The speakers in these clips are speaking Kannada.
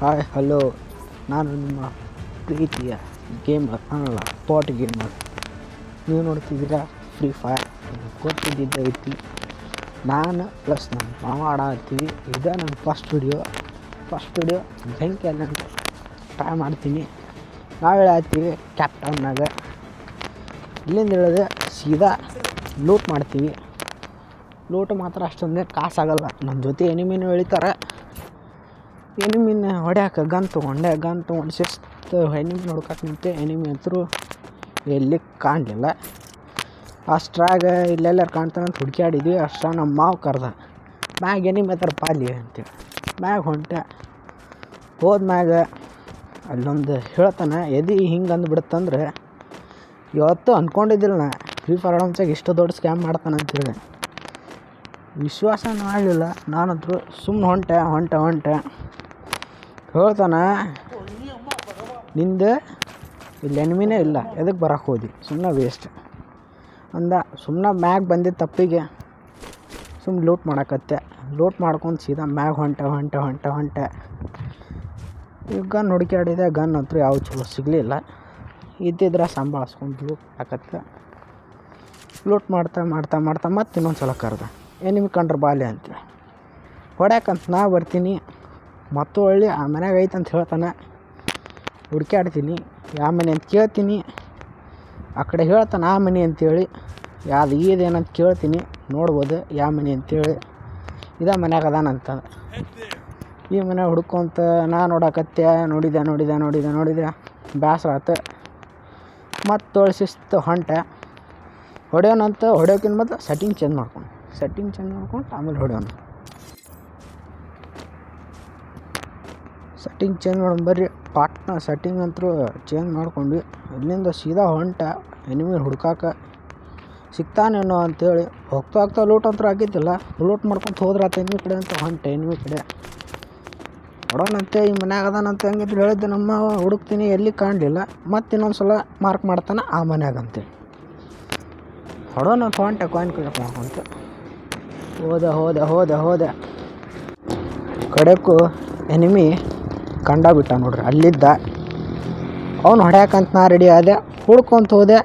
ಹಾಯ್ ಹಲೋ ನಾನು ನಿಮ್ಮ ಪ್ರೀತಿಯ ಗೇಮರ್ ಅನ್ನಲ್ಲ ಪಾಟ್ ಗೇಮರ್ ನೀವು ನೋಡ್ತಿದ್ದೀರಾ ಫ್ರೀ ಫೈರ್ ಗೊತ್ತಿದ್ದಿದ್ದ ಐತಿ ನಾನು ಪ್ಲಸ್ ನಮ್ಮ ಮಾವ ಆಡಾಡ್ತೀವಿ ಇದೇ ನನ್ನ ಫಸ್ಟ್ ವಿಡಿಯೋ ಫಸ್ಟ್ ವಿಡಿಯೋ ಬೆಂಕಿ ಅಲ್ಲ ಟ್ರೈ ಮಾಡ್ತೀನಿ. ನಾವು ಹೇಳತ್ತೀವಿ ಕ್ಯಾಪ್ಟನ್ನಾಗ ಇಲ್ಲಿಂದ ಹೇಳಿದ್ರೆ ಸೀದಾ ಲೂಟ್ ಮಾಡ್ತೀವಿ. ಲೂಟ್ ಮಾತ್ರ ಅಷ್ಟೊಂದೇ ಕಾಸಾಗಲ್ಲ. ನಮ್ಮ ಜೊತೆ ಎನಿಮಿನೂ ಎಳಿತಾರೆ. ಎನಿಮಿನ ಹೊಡ್ಯಾಕೆ ಗನ್ ತೊಗೊಂಡೆ, ಗನ್ ತೊಗೊಂಡು ಶಿಸ್ತು ಎನಿಮಿ ಹುಡ್ಕಕ್ಕೆ ನಿಂತೆ ಎನಿಮಿ ಅಂತರೂ ಎಲ್ಲಿ ಕಾಣಲಿಲ್ಲ. ಅಷ್ಟ್ರಾಗ ಇಲ್ಲೆಲ್ಲರೂ ಕಾಣ್ತಾನಂತ ಹುಡುಕ್ಯಾಡಿದ್ವಿ ಅಷ್ಟ್ರಾಗ ನಮ್ಮ ಮಾವು ಕರ್ದ. ಮ್ಯಾಗ ಎನಿಮಿ ಹತ್ರ ಪಾಲಿ ಅಂತೇಳಿ ಮ್ಯಾಗ ಹೊಂಟೆ ಹೋದ್ಮ್ಯಾಗ ಅಲ್ಲೊಂದು ಹೇಳ್ತಾನೆ, ಎದಿ ಹಿಂಗೆ ಅಂದ್ಬಿಡುತ್ತಂದ್ರೆ ಇವತ್ತು ಅಂದ್ಕೊಂಡಿದ್ದಿಲ್ಲ ನಾ ಫ್ರೀ ಫೈರ್ ಆಡೋಂಚಾಗ ಇಷ್ಟು ದೊಡ್ಡ ಸ್ಕ್ಯಾಮ್ ಮಾಡ್ತಾನೆ ಅಂತೇಳಿ ವಿಶ್ವಾಸ ಮಾಡಲಿಲ್ಲ ನಾನಂತೂ ಸುಮ್ಮನೆ ಹೊಂಟೆ ಹೊಂಟೆ ಹೊಂಟೆ. ಹೇಳ್ತಾನೆ, ನಿಂದು ಇಲ್ಲಿ ಎನ್ಮಿನೇ ಇಲ್ಲ. ಎದಕ್ಕೆ ಬರಕ್ಕೆ ಹೋದಿ? ಸುಮ್ಮನೆ ವೇಸ್ಟ್ ಅಂದ ಸುಮ್ಮನೆ ಮ್ಯಾಗ್ ಬಂದಿದ್ದ ತಪ್ಪಿಗೆ ಸುಮ್ಮನೆ ಲೂಟ್ ಮಾಡಕತ್ತೆ. ಲೂಟ್ ಮಾಡ್ಕೊಂಡು ಸೀದಾ ಮ್ಯಾಗ ಹೊಂಟೆ ಹೊಂಟೆ ಹೊಂಟೆ ಹೊಂಟೆ. ಈಗ ಗನ್ ಹುಡುಕ್ಯಾಡಿದೆ. ಗನ್ ಅಂತೂ ಯಾವ ಚಲೋ ಸಿಗಲಿಲ್ಲ. ಇದ್ದಿದ್ರೆ ಸಂಭಾಳಿಸ್ಕೊಂಡು ಲೂಟ್ ಹಾಕತ್ತೆ ಲೂಟ್ ಮಾಡ್ತಾ ಮಾಡ್ತಾ ಮಾಡ್ತಾ ಮತ್ತೆ ಇನ್ನೊಂದು ಸಲ ಕರೆದ. ಎನಿಮಿ ಕಂಡ್ರೆ ಬಾಲೆ ಅಂತೇಳಿ ಹೊಡ್ಯಾಕಂತ ನಾ ಬರ್ತೀನಿ, ಮತ್ತು ಹೊಳ್ಳಿ ಆ ಮನ್ಯಾಗ ಐತೆ ಅಂತ ಹೇಳ್ತಾನೆ. ಹುಡ್ಕ್ಯಾಡ್ತೀನಿ ಯಾವ ಮನೆ ಅಂತ ಕೇಳ್ತೀನಿ. ಆ ಕಡೆ ಹೇಳ್ತಾನೆ ಆ ಮನೆ ಅಂತೇಳಿ ಯಾವ್ದು ಈದೇನಂತ ಕೇಳ್ತೀನಿ, ನೋಡ್ಬೋದು ಯಾವ ಮನೆ ಅಂತೇಳಿ ಇದೇ ಮನ್ಯಾಗ ಅದಾನಂತ ಈ ಮನೆ ಹುಡ್ಕೊಂತ ನಾ ನೋಡಕತ್ತೆ ನೋಡಿದೆ ನೋಡಿದೆ ನೋಡಿದೆ ನೋಡಿದೆ ಬೇಸರ ಆತು. ಮತ್ತು ಶಿಸ್ತು ಹೊಂಟೆ. ಹೊಡೆಯೋನಂತ ಹೊಡೆಯೋಕ್ಕಿಂತ ಮೊದಲು ಸೆಟ್ಟಿಂಗ್ ಚೇಂಜ್ ಮಾಡ್ಕೊಂಡು. ಸೆಟ್ಟಿಂಗ್ ಚೇಂಜ್ ಮಾಡ್ಕೊಂಡು ಆಮೇಲೆ ಹೊಡೆಯೋಣ ಸೆಟ್ಟಿಂಗ್ ಚೇಂಜ್ ಮಾಡೋಣ, ಬರ್ರಿ. ಪಾಟ್ನ ಸೆಟ್ಟಿಂಗ್ ಅಂತೂ ಚೇಂಜ್ ಮಾಡ್ಕೊಂಡ್ವಿ. ಇಲ್ಲಿಂದ ಸೀದಾ ಹೊಂಟ ಎನಿಮಿ ಹುಡ್ಕಾಕ ಸಿಗ್ತಾನೇನೋ ಅಂತೇಳಿ. ಹೋಗ್ತಾ ಹೋಗ್ತಾ ಲೂಟ್ ಅಂತೂ ಆಗಿದ್ದಿಲ್ಲ. ಲೂಟ್ ಮಾಡ್ಕೊಂಡು ಆತ ಎನಿಮಿ ಕಡೆ ಅಂತ ಹೊಂಟೆ ಎನಿಮಿ ಕಡೆ. ಹೊಡೋಣಂತೆ, ಈ ಮನ್ಯಾಗ ಅದಾನಂತ ಹೆಂಗಿದ್ರು ಹೇಳಿದ್ದೆ, ನಮ್ಮ ಹುಡುಕ್ತೀನಿ, ಎಲ್ಲಿ ಕಾಣಲಿಲ್ಲ. ಮತ್ತೆ ಇನ್ನೊಂದು ಸಲ ಮಾರ್ಕ್ ಮಾಡ್ತಾನೆ ಆ ಮನ್ಯಾಗ ಅಂತೇಳಿ. ಹೊಡೋಣ ಹೊಂಟೆ ಕಾಯಿನ್ ಕಡೆ ಮಾಡ್ಕೊಂತ ಹೋದೆ ಹೋದೆ ಹೋದೆ ಹೋದೆ. ಕಡೆಕ್ಕೂ ಎನಿಮಿ ಕಂಡ ಬಿಟ್ಟ ನೋಡ್ರಿ, ಅಲ್ಲಿದ್ದ. ಅವನು ಹೊಡ್ಯಾಕಂತ ನಾ ರೆಡಿ ಆದೆ, ಹುಡ್ಕೊಂತ ಹೋದೆ,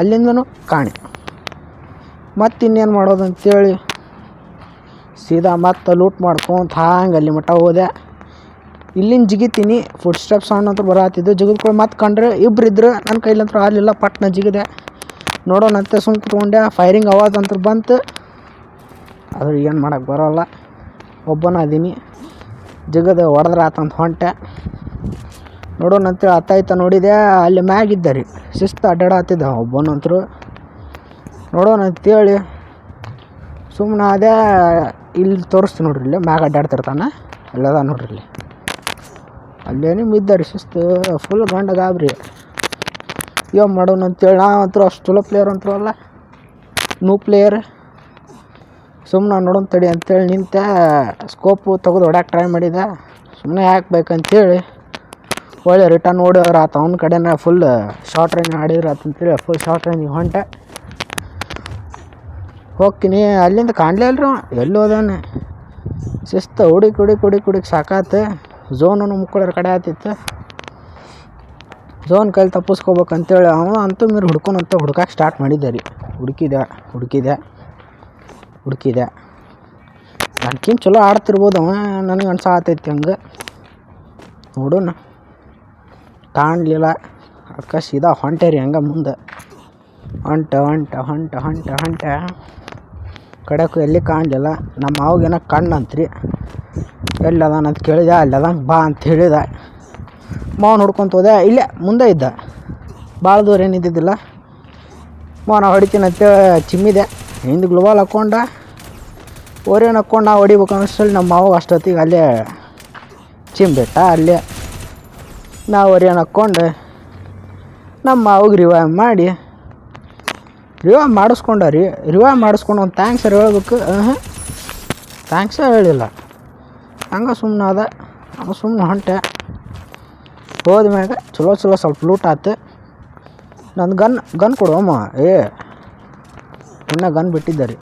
ಅಲ್ಲಿಂದನು ಕಾಣಿ. ಮತ್ತೆ ಇನ್ನೇನು ಮಾಡೋದು ಅಂತೇಳಿ ಸೀದಾ ಮತ್ತೆ ಲೂಟ್ ಮಾಡ್ಕೊಂತ ಹಾಂಗೆ ಅಲ್ಲಿ ಮಟ್ಟ ಹೋದೆ. ಇಲ್ಲಿಂದ ಜಿಗಿತೀನಿ ಫುಡ್ ಸ್ಟೆಪ್ ಸೌಂಡ್ ಅಂತ ಬರತ್ತಿದ್ದು ಜಿಗಿದ್ಕೊಂಡು ಮತ್ತೆ ಕಂಡ್ರೆ ಇಬ್ರು ಇದ್ರು ನನ್ನ ಕೈಲಂತ್ರ ಆಗಲಿಲ್ಲ, ಪಟ್ನ ಜಿಗಿದೆ. ನೋಡೋಣಂತೆ ಸುಮ್ ಕುತ್ಕೊಂಡೆ ಫೈರಿಂಗ್ ಅವಾಜ್ ಅಂತ ಬಂತು. ಆದ್ರೆ ಏನು ಮಾಡಕ್ಕೆ ಬರೋಲ್ಲ. ಒಬ್ಬನ ಅದೀನಿ. ಜಗದ ಹೊಡೆದ್ರೆ ಆತಂತ ಹೊಂಟೆ. ನೋಡೋಣಂತೇಳಿ ಇತ್ತ ನೋಡಿದೆ. ಅಲ್ಲಿ ಮ್ಯಾಗಿದ್ದ ರೀ. ಶಿಸ್ತು ಅಡ್ಡಾಡತ್ತಿದ್ದ ಒಬ್ಬನಂತರು. ನೋಡೋಣ ಅಂತೇಳಿ ಸುಮ್ಮನೆ ಅದೇ ಇಲ್ಲಿ ತೋರಿಸ್ತೀನಿ ನೋಡ್ರಿ ಇಲ್ಲಿ. ಮ್ಯಾಗ ಅಡ್ಡಾಡ್ತಿರ್ತಾನೆ. ಅಲ್ಲದ ನೋಡ್ರಿ ಇಲ್ಲಿ. ಅಲ್ಲೇನೇ ಇದ್ದಾರೆ ಶಿಸ್ತು. ಫುಲ್ ಗಂಡ ಗಾಬ್ರಿ ಯೋ ಮಾಡೋಣ ಅಂತೇಳಿ ನಾವಂತೂ ಅಷ್ಟು ಚಲೋ ಪ್ಲೇಯರ್ ಅಂತೂ ಅಲ್ಲ. ನೂ ಪ್ಲೇಯರ್ ಸುಮ್ಮನೆ ನೋಡೋಣ ತಡಿ ಅಂತೇಳಿ ನಿಂತೆ ಸ್ಕೋಪು ತೆಗೆದು ಹೊಡ್ಯಾಕೆ ಟ್ರೈ ಮಾಡಿದೆ. ಸುಮ್ಮನೆ ಯಾಕೆ ಬೇಕಂತೇಳಿ ಒಳ್ಳೆ ರಿಟರ್ನ್ ಓಡಿದ್ರೆ ಆತ. ಅವ್ನ ಕಡೆನೇ ಫುಲ್ ಶಾರ್ಟ್ ರೇಂಜ್ ಆಡಿದ್ರೆ ಆತಂತೇಳಿ ಫುಲ್ ಶಾರ್ಟ್ ರೇಂಜಿಗೆ ಹೊಂಟೆ. ಹೋಗ್ತೀನಿ. ಅಲ್ಲಿಂದ ಕಾಣಲೇ ಅಲ್ರಿ ಎಲ್ಲಿ ಹೋದಾನೆ? ಶಿಸ್ತು ಹುಡಿ ಕುಡಿ ಕುಡಿ ಕುಡಿ ಸಾಕಾತು. ಝೋನನ್ನು ಮುಕ್ಕೊಳ್ಳೋರ ಕಡೆ ಆತಿತ್ತು. ಝೋನ್ ಕೈಲಿ ತಪ್ಪಿಸ್ಕೋಬೇಕಂತೇಳಿ ಅವ ಅಂತೂ ಮೀರು ಹುಡ್ಕೊಂಡಂತ ಹುಡ್ಕಕ್ಕೆ ಸ್ಟಾರ್ಟ್ ಮಾಡಿದ್ದೆ ರೀ. ಹುಡುಕಿದೆ ಹುಡುಕಿದೆ. ಹುಡುಕಿದೆ. ನನಗಿಂತ ಚಲೋ ಆಡ್ತಿರ್ಬೋದು, ಅವ ನನಗೆ ಅನ್ಸಾತೈತಿ ಹಂಗೆ. ನೋಡೋಣ. ಕಾಣಲಿಲ್ಲ. ಅದಕ್ಕೆ ಸೀದಾ ಹೊಂಟೆ ರೀ ಹಂಗೆ ಮುಂದೆ. ಹೊಂಟ ಹೊಂಟ ಹೊಂಟ ಹೊಂಟ ಹೊಂಟ. ಕಡೆಕು ಎಲ್ಲಿ ಕಾಣಲಿಲ್ಲ. ನಮ್ಮ ಮಾವಗೇನ ಕಣ್ಣಂತ್ರಿ ಎಲ್ಲಿ ಅದಾನ ಅಂತ ಕೇಳಿದೆ, ಅಲ್ಲಿ ಅದಾನ ಬಾ ಅಂತ ಹೇಳಿದ. ಮಾವನ ಹುಡ್ಕೊಂತ ಹೋದೆ, ಇಲ್ಲೇ ಮುಂದೆ ಇದ್ದ. ಭಾಳ ದೂರ ಏನಿದ್ದಿದ್ದಿಲ್ಲ ಮಾವನ ಹೊಡಿತೀನಿ ಚಿಮ್ಮಿದೆ. ಹಿಂದೆ ಗ್ಲೋಬಲ್ ಹಾಕ್ಕೊಂಡ ಓರೇನು ಹಾಕ್ಕೊಂಡು ನಾವು ಹೊಡಿಬೇಕು ಅನ್ನಿಸ್ತಲ್ಲಿ ನಮ್ಮ ಮಾವ ಅಷ್ಟೊತ್ತಿಗೆ ಅಲ್ಲೇ ಚಿಂಬಿಟ್ಟ, ಅಲ್ಲೇ ನಾವು ಒರಿಯನ್ ಹಾಕ್ಕೊಂಡು ನಮ್ಮ ಮಾವಿಗೆ ರಿವೈವ್ ಮಾಡಿ. ರಿವೈವ್ ಮಾಡಿಸ್ಕೊಂಡ ರೀ ರಿವೈವ್ ಮಾಡಿಸ್ಕೊಂಡು ಒಂದು ಥ್ಯಾಂಕ್ಸ್ ಹೇಳ್ಬೇಕು. ಹಾಂ ಥ್ಯಾಂಕ್ಸೇ ಹೇಳಿಲ್ಲ. ಹಂಗೆ ಸುಮ್ಮನೆ ಅದ, ಹಂಗೆ ಸುಮ್ಮನೆ ಹೊಂಟೆ. ಹೋದ್ಮ್ಯಾಗ ಚಲೋ ಚಲೋ ಸ್ವಲ್ಪ ಲೂಟ್ ಆತು. ನಂದು ಗನ್ ಗನ್ ಕೊಡು ಅಮ್ಮ. ಏ, ಇನ್ನೂ ಗನ್ ಬಿಟ್ಟಿದ್ದೆ ರೀ.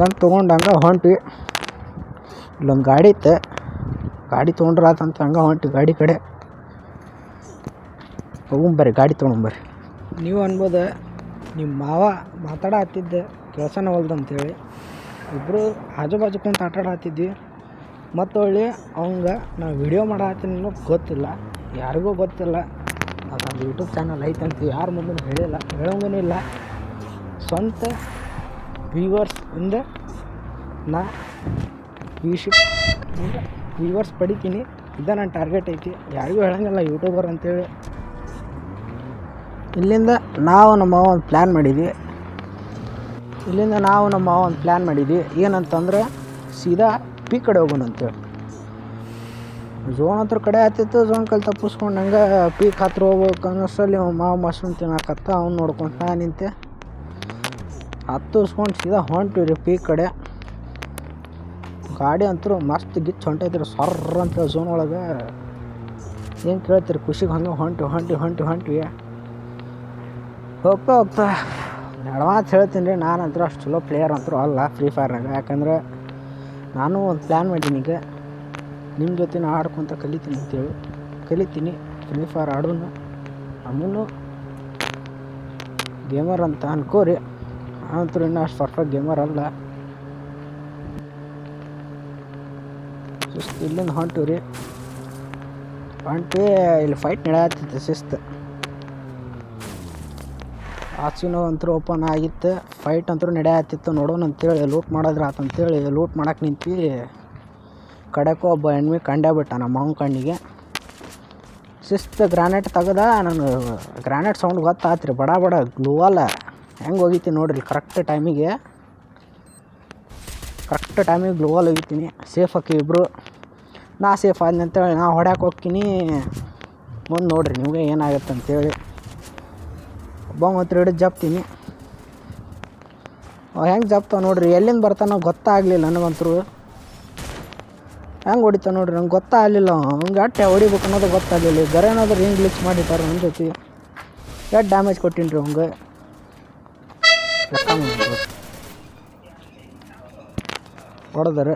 ಗನ್ ತೊಗೊಂಡು ಹಂಗೆ ಹೊಂಟ್ವಿ. ಇಲ್ಲೊಂದು ಗಾಡಿ ಇತ್ತು. ಗಾಡಿ ತೊಗೊಂಡ್ರೆ ಆತಂತ ಹಂಗೆ ಹೊಂಟಿ ಗಾಡಿ ಕಡೆ. ಹೋಗುಂಬರ್ರಿ ಗಾಡಿ ತೊಗೊಂಬರ್ರಿ ನೀವು ಅನ್ಬೋದು ನಿಮ್ಮ ಮಾವ ಮಾತಾಡತ್ತಿದ್ದೆ ಕೆಲಸನ ಹೊಲ್ದು ಅಂತೇಳಿ. ಇಬ್ಬರು ಆಜು ಬಾಜು ಕುಂತ ಆಟ ಆಡತ್ತಿದ್ವಿ ಮತ್ತು ಹೊಳ್ಳಿ ಅವಂಗೆ ನಾವು ವಿಡಿಯೋ ಅನ್ನೋದು ಗೊತ್ತಿಲ್ಲ. ಯಾರಿಗೂ ಗೊತ್ತಿಲ್ಲ. ಅದೊಂದು ಯೂಟ್ಯೂಬ್ ಚಾನಲ್ ಐತೆ ಅಂತ ಯಾರ ಮುಂದೆ ಹೇಳಿಲ್ಲ ಹೇಳೋಂಗೂ ಇಲ್ಲ. ಸ್ವಂತ ವ್ಯೂವರ್ಸ್ ಇಂದ ನಾ ವೀಶಿ ವ್ಯೂವರ್ಸ್ ಪಡಿತೀನಿ. ಇದೆ ನನ್ನ ಟಾರ್ಗೆಟ್ ಐತಿ. ಯಾರಿಗೂ ಹೇಳಂಗಿಲ್ಲ ಯೂಟ್ಯೂಬರ್ ಅಂತೇಳಿ. ಇಲ್ಲಿಂದ ನಾವು ನಮ್ಮ ಒಂದು ಪ್ಲ್ಯಾನ್ ಮಾಡಿದ್ವಿ. ಇಲ್ಲಿಂದ ನಾವು ನಮ್ಮ ಒಂದು ಪ್ಲ್ಯಾನ್ ಮಾಡಿದ್ವಿ. ಏನಂತಂದ್ರೆ ಸೀದಾ ಪಿ ಕಡೆ ಹೋಗೋಣ ಅಂತೇಳಿ. ಝೋನ್ ಹತ್ರ ಕಡೆ ಆತಿತ್ತು ಝೋನ್ ಕಲ್ ತಪ್ಪಿಸ್ಕೊಂಡು ಹಂಗೆ ಪೀಕ್ ಹತ್ರ ಹೋಗ್ಬೇಕು ಅನ್ನೋಷ್ಟರಲ್ಲಿ ಮಾವ ಮಶ್ರೂಮ್ ತಿನ್ನಕತ್ತ, ಅವ್ನು ನೋಡ್ಕೊಂತ ನಿಂತೆ. ಹತ್ತಿಸ್ಕೊಂಡು ಸೀದಾ ಹೊಂಟಿವಿ ರೀ ಪೀಕ್ ಕಡೆ. ಗಾಡಿ ಅಂತೂ ಮಸ್ತ್ ಗಿಚ್ಚು ಹೊಂಟೈತ್ರಿ ಸರ್ರ ಅಂತ ಝೋನ್ ಒಳಗೆ. ಏನು ಕೇಳ್ತೀರಿ? ಖುಷಿಗೆ ಹಂಗೆ ಹೊಂಟು, ಹೊಂಟಿ ಹೊಂಟಿ, ಹೊಂಟ್ವಿ. ಹೋಗ್ತಾ ಹೋಗ್ತಾ. ಎಡವಾತ್ ಹೇಳ್ತೀನಿ ರೀ. ನಾನು ಅಂತೂ ಅಷ್ಟು ಚಲೋ ಪ್ಲೇಯರ್ ಅಂತೂ ಅಲ್ಲ ಫ್ರೀ ಫೈರ್ನಾಗ ಯಾಕಂದ್ರೆ ನಾನು ಒಂದು ಪ್ಲ್ಯಾನ್ ಮಾಡೀನಿ ಈಗ. ನಿಮ್ಮ ಜೊತೆ ನಾ ಆಡ್ಕೊತ ಕಲಿತೀನಿ ಅಂತೇಳಿ. ಕಲಿತೀನಿ ಫ್ರೀ ಫೈರ್ ಆಡೋನು. ನಮ್ಮನ್ನು ಗೇಮರ್ ಅಂತ ಅನ್ಕೋರಿ. ಅಂತೂ ಇನ್ನೂ ಅಷ್ಟು ಪರ್ಫೆಕ್ಟ್ ಗೇಮರ್ ಅಲ್ಲ. ಸುಸ್ತು ಇಲ್ಲಿಂದ ಹೊಂಟಿವಿ ರೀ. ಹೊಂಟಿ, ಇಲ್ಲಿ ಫೈಟ್ ನಡೆಯತ್ತಿತ್ತು ಶಿಸ್ತು. ಆಚಿನೋ ಅಂತೂ ಓಪನ್ ಆಗಿತ್ತು. ಫೈಟ್ ಅಂತೂ ನಡೆಯತ್ತಿತ್ತು ನೋಡೋಣ ಅಂತೇಳಿ ಲೂಟ್ ಮಾಡಿದ್ರೆ ಆತಂತೇಳಿ ಲೂಟ್ ಮಾಡಕ್ಕೆ ನಿಂತು. ಕಡೆಕೋ ಒಬ್ಬ ಎಣ್ಮಿ ಕಂಡೇ ಬಿಟ್ಟ ನಮ್ಮ ಮಾವನ ಕಣ್ಣಿಗೆ. ಶಿಸ್ತು ಗ್ರಾನೈಟ್ ತೆಗ್ದ. ನಾನು ಗ್ರಾನೈಟ್ ಸೌಂಡ್ ಗೊತ್ತಾತ್ರಿ, ಬಡ ಬಡ ಗ್ಲೂವಲ್ಲ ಹೆಂಗೆ ಹೋಗಿತ್ತೀನಿ ನೋಡ್ರಿ ಕರೆಕ್ಟ್ ಟೈಮಿಗೆ ಕರೆಕ್ಟ್ ಟೈಮಿಗೆ ಗ್ಲೋವಲ್ ಹೋಗಿತ್ತೀನಿ ಸೇಫ್ ಹಾಕಿ ಇಬ್ಬರು ನಾ ಸೇಫ್ ಆದ್ನಿ ಅಂತೇಳಿ ನಾ ಹೊಡ್ಯಾಕೆ ಹೋಗ್ತೀನಿ. ಮುಂದೆ ನೋಡ್ರಿ ನಿಮಗೆ ಏನಾಗುತ್ತೆ ಅಂತೇಳಿ ಒಬ್ಬ ಮತ್ತು ಹಿಡಿದು ಜಪ್ತೀನಿ. ಹೆಂಗೆ ಜಪ್ತಾವ ನೋಡ್ರಿ, ಎಲ್ಲಿಂದ ಬರ್ತಾನೋ ಗೊತ್ತಾಗಲಿಲ್ಲ ನನಗಂತೂ ಹೆಂಗೆ ಹೊಡಿತಾವ ನೋಡ್ರಿ, ನಂಗೆ ಗೊತ್ತಾಗಲಿಲ್ಲ. ಹಂಗೆ ಅಟ್ಟೆ ಹೊಡಿಬೇಕು ಅನ್ನೋದು ಗೊತ್ತಾಗಲಿಲ್ಲ. ಗರೇನಾದ್ರೂ ಹಿಂಗೆ ಗ್ಲಿಚ್ ಮಾಡಿಟ್ಟಾರ ನನ್ನ ಜೊತೆ. ಎಷ್ಟು ಡ್ಯಾಮೇಜ್ ಕೊಟ್ಟಿನಿ ರೀ ಅವ್ಗೆ. ಹೊಡೆದಾರೆ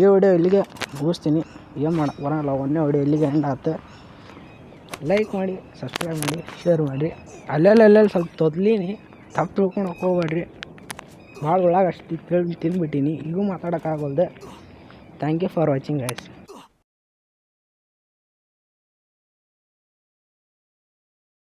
ಈ ವಿಡಿಯೋ ಇಲ್ಲಿಗೆ ಮುಗಿಸ್ತೀನಿ. ಏನು ಮಾಡಕ್ಕೆ ಬರೋಲ್ಲ, ಒಂದೇ ವಿಡಿಯೋ ಇಲ್ಲಿಗೆ ಎಂಡ್ ಆಗುತ್ತೆ. ಲೈಕ್ ಮಾಡಿ ಸಬ್ಸ್ಕ್ರೈಬ್ ಮಾಡಿ ಶೇರ್ ಮಾಡಿರಿ ಅಲ್ಲೆಲ್ಲ ಅಲ್ಲೆಲ್ಲಿ ಸ್ವಲ್ಪ ತೊದ್ಲೀನಿ. ತಪ್ಪು ತಿಳ್ಕೊಂಡು ಹೋಗ್ಬೇಡ್ರಿ. ಭಾಳ ಒಳಗೆ ಅಷ್ಟು ತಿಳ್ ತಿಂದ್ಬಿಟ್ಟೀನಿ ಈಗೂ ಮಾತಾಡೋಕ್ಕಾಗಲ್ದೆ thank you for watching guys